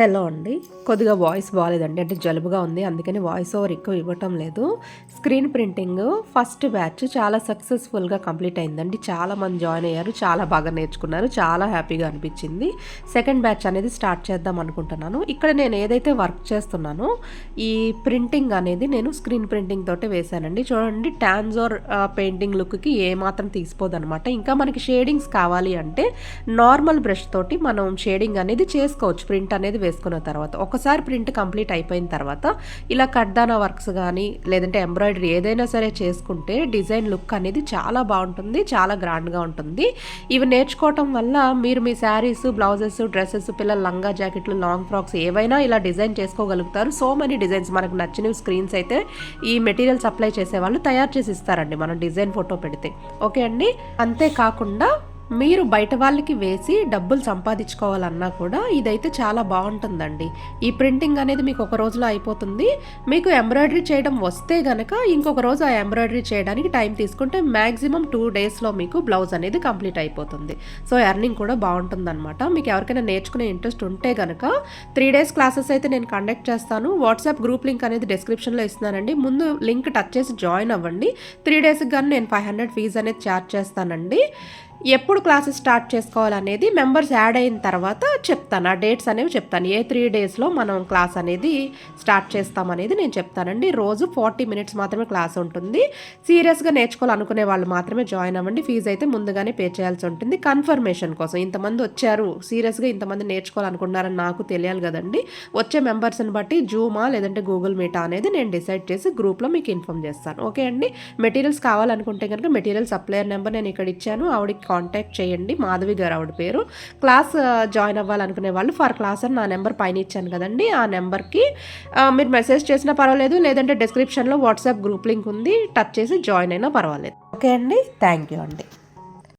Hello అండి. కొద్దిగా voice బాగాలేదండి అంటే జలుబుగా ఉంది. అందుకని వాయిస్ ఓవర్ ఎక్కువ ఇవ్వటం లేదు. స్క్రీన్ ప్రింటింగ్ ఫస్ట్ బ్యాచ్ చాలా సక్సెస్ఫుల్గా కంప్లీట్ అయిందండి. చాలా మంది జాయిన్ అయ్యారు. చాలా బాగా నేర్చుకున్నారు. చాలా హ్యాపీగా అనిపించింది. సెకండ్ బ్యాచ్ అనేది స్టార్ట్ చేద్దాం అనుకుంటున్నాను. ఇక్కడ నేను ఏదైతే వర్క్ చేస్తున్నానో ఈ ప్రింటింగ్ అనేది నేను స్క్రీన్ ప్రింటింగ్ తోటే వేశానండి. చూడండి ట్యాన్జోర్ పెయింటింగ్ లుక్కి ఏమాత్రం తీసిపోదనమాట ఇంకా మనకి షేడింగ్స్ కావాలి అంటే నార్మల్ బ్రష్ తోటి మనం షేడింగ్ అనేది చేసుకోవచ్చు. ప్రింట్ అనేది వేసుకున్న తర్వాత ఒకసారి ప్రింట్ కంప్లీట్ అయిపోయిన తర్వాత ఇలా కడ్దానా వర్క్స్ కానీ లేదంటే ఎంబ్రాయిడరీ ఏదైనా సరే చేసుకుంటే డిజైన్ లుక్ అనేది చాలా బాగుంటుంది చాలా గ్రాండ్గా ఉంటుంది. ఇవి నేర్చుకోవటం వల్ల మీరు మీ శారీస్ బ్లౌజెస్ డ్రెస్సెస్ పిల్లల లంగా జాకెట్లు లాంగ్ ఫ్రాక్స్ ఏవైనా ఇలా డిజైన్ చేసుకోగలుగుతారు. సో మెనీ డిజైన్స్ మనకు నచ్చినవి స్క్రీన్స్ అయితే ఈ మెటీరియల్ సప్లై చేసే వాళ్ళు తయారు చేసి ఇస్తారండి మనం డిజైన్ ఫోటో పెడితే. ఓకే అండి? అంతేకాకుండా మీరు బయట వాళ్ళకి వేసి డబ్బులు సంపాదించుకోవాలన్నా కూడా ఇదైతే చాలా బాగుంటుందండి. ఈ ప్రింటింగ్ అనేది మీకు ఒక రోజులో అయిపోతుంది. మీకు ఎంబ్రాయిడరీ చేయడం వస్తే గనక ఇంకొక రోజు ఆ ఎంబ్రాయిడరీ చేయడానికి టైం తీసుకుంటే మ్యాక్సిమం టూ డేస్లో మీకు బ్లౌజ్ అనేది కంప్లీట్ అయిపోతుంది. సో ఎర్నింగ్ కూడా బాగుంటుందన్నమాట. మీకు ఎవరికైనా నేర్చుకునే ఇంట్రెస్ట్ ఉంటే గనక త్రీ డేస్ క్లాసెస్ అయితే నేను కండక్ట్ చేస్తాను. వాట్సాప్ గ్రూప్ లింక్ అనేది డిస్క్రిప్షన్లో ఇస్తున్నానండి. ముందు లింక్ టచ్ చేసి జాయిన్ అవ్వండి. త్రీ డేస్కి కానీ నేను ఫైవ్ హండ్రెడ్ ఫీజు అనేది ఛార్జ్ చేస్తానండి. ఎప్పుడు క్లాసెస్ స్టార్ట్ చేసుకోవాలనేది మెంబర్స్ యాడ్ అయిన తర్వాత చెప్తాను. ఆ డేట్స్ అనేవి చెప్తాను. ఏ త్రీ డేస్లో మనం క్లాస్ అనేది స్టార్ట్ చేస్తామనేది నేను చెప్తానండి. రోజు ఫార్టీ మినిట్స్ మాత్రమే క్లాస్ ఉంటుంది. సీరియస్గా నేర్చుకోవాలనుకునే వాళ్ళు మాత్రమే జాయిన్ అవ్వండి. ఫీజు అయితే ముందుగానే పే చేయాల్సి ఉంటుంది. కన్ఫర్మేషన్ కోసం ఇంతమంది వచ్చారు. సీరియస్గా ఇంతమంది నేర్చుకోవాలనుకున్నారని నాకు తెలియాలి కదండి. వచ్చే మెంబర్స్ని బట్టి జూమా లేదంటే గూగుల్ మీటా అనేది నేను డిసైడ్ చేసి గ్రూప్లో మీకు ఇన్ఫామ్ చేస్తాను. ఓకే అండి? మెటీరియల్స్ కావాలనుకుంటే కనుక మెటీరియల్ సప్లయర్ నెంబర్ నేను ఇక్కడ ఇచ్చాను. ఆవిడకి కాంటాక్ట్ చేయండి. మాధవి గారు ఆవిడ పేరు. క్లాస్ జాయిన్ అవ్వాలనుకునే వాళ్ళు ఫర్ క్లాస్ అని నా నెంబర్ పైన ఇచ్చాను కదండి. ఆ నెంబర్కి మీరు మెసేజ్ చేసినా పర్వాలేదు లేదంటే డిస్క్రిప్షన్లో వాట్సాప్ గ్రూప్ లింక్ ఉంది. టచ్ చేసి జాయిన్ అయినా పర్వాలేదు. ఓకే అండి. థ్యాంక్ యూ అండి.